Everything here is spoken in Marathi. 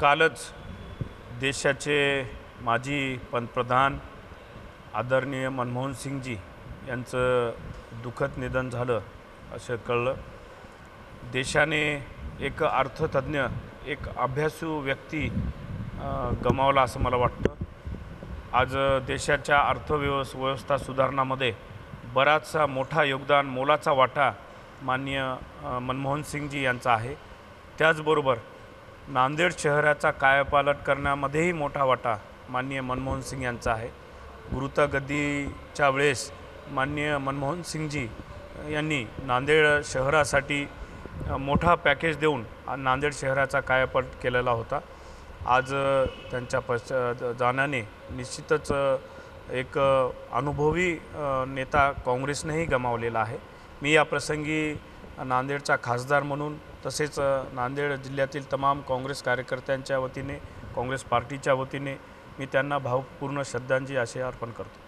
कालच देशाचे माजी पंतप्रधान आदरणीय मनमोहन सिंगजी यांचं दुःखद निधन झालं असं कळलं. देशाने एक अर्थतज्ज्ञ एक अभ्यासू व्यक्ती गमावला असं मला वाटतं. आज देशाच्या अर्थव्यवस् व्यवस्था सुधारणामध्ये बराचसा मोठा योगदान मोलाचा वाटा माननीय मनमोहन सिंगजी यांचा आहे. त्याचबरोबर नांदेड शहराचा कायापालट करण्यामध्येही मोठा वाटा माननीय मनमोहन सिंग यांचा आहे. गुरुतागद्दीच्या वेळेस माननीय मनमोहन सिंगजी यांनी नांदेड शहरासाठी मोठा पॅकेज देऊन नांदेड शहराचा कायापालट केलेला होता. आज त्यांच्या पश्च जाण्याने निश्चितच एक अनुभवी नेता काँग्रेसनेही गमावलेला आहे. मी या प्रसंगी नांदेडचा खासदार म्हणून तसेच नांदेड जिल्ह्यातील तमाम काँग्रेस कार्यकर्त्यांच्या वतीने काँग्रेस पार्टीच्या वतीने मी त्यांना भावपूर्ण श्रद्धांजली असे अर्पण करतो.